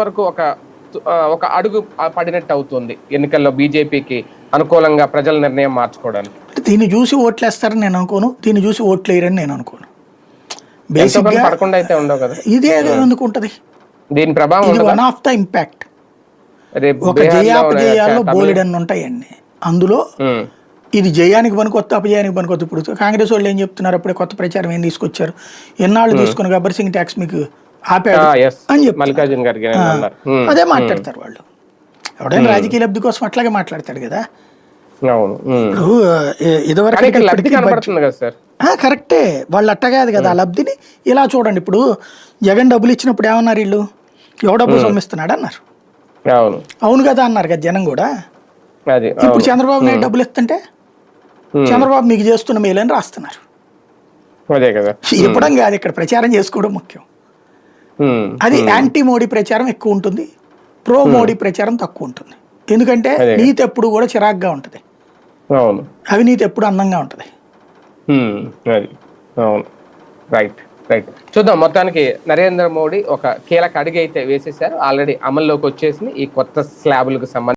వరకు ఒక ఒక అడుగు పడినట్టు అవుతుంది ఎన్నికల్లో బీజేపీకి అనుకూలంగా ప్రజల నిర్ణయం మార్చుకోవడానికి. దీన్ని చూసి ఓట్లేస్తారని నేను అనుకోను దీన్ని చూసి ఓట్లు వేయరని నేను అనుకోను. బేసిక్గా పడకుండా అయితే ఉండవు కదా. ఇదే ఎందుకు ఉంటుంది దీని ప్రభావం వన్ ఆఫ్ ద ఇంపాక్ట్ ఒక జయాపజయాల్లో బోలెడన్ని ఉంటాయండి అందులో ఇది జయానికి పనికొత్త అపజయానికి పనికొత్త. ఇప్పుడు కాంగ్రెస్ వాళ్ళు ఏం చెప్తున్నారు? అప్పుడే కొత్త ప్రచారం ఏం తీసుకొచ్చారు? ఎన్నాళ్ళు తీసుకుని గబ్బర్ సింగ్ ట్యాక్స్ మీకు ఆపాడు. అని. మల్లికార్జున గారికి అదే మాట్లాడతారు వాళ్ళు. ఎవడైనా రాజకీయ లబ్ధి కోసం అట్లాగే మాట్లాడతాడు కదా. కరెక్టే. వాళ్ళు అట్ట కాదు కదా ఆ లబ్ధిని. ఇలా చూడండి ఇప్పుడు జగన్ డబ్బులు ఇచ్చినప్పుడు ఏమన్నారు వీళ్ళు? ఎవడు డబ్బులు సొమ్మిస్తున్నాడు అన్నారు. అవును. కదా అన్నారు కదా జనం కూడా. ఇప్పుడు చంద్రబాబు నాయుడు డబ్బులు ఇస్తుంటే? చంద్రబాబు మీకు చేస్తున్న మేలని రాస్తున్నారు. ఇవ్వడం కాదు ఇక్కడ ప్రచారం చేసుకోవడం ముఖ్యం. అది యాంటీ మోడీ ప్రచారం ఎక్కువ ఉంటుంది. ప్రో మోడీ ప్రచారం తక్కువ ఉంటుంది. ఎందుకంటే. నీతి ఎప్పుడు కూడా చిరాగ్గా ఉంటుంది. అవును. అవినీతి ఎప్పుడు అందంగా ఉంటుంది. రైట్. రైట్. చూద్దాం మొత్తానికి నరేంద్ర మోడీ ఒక కీలక అడుగు అయితే వేసేసారు ఆల్రెడీ అమల్లోకి వచ్చేసింది ఈ కొత్త స్లాబులకు సంబంధించి.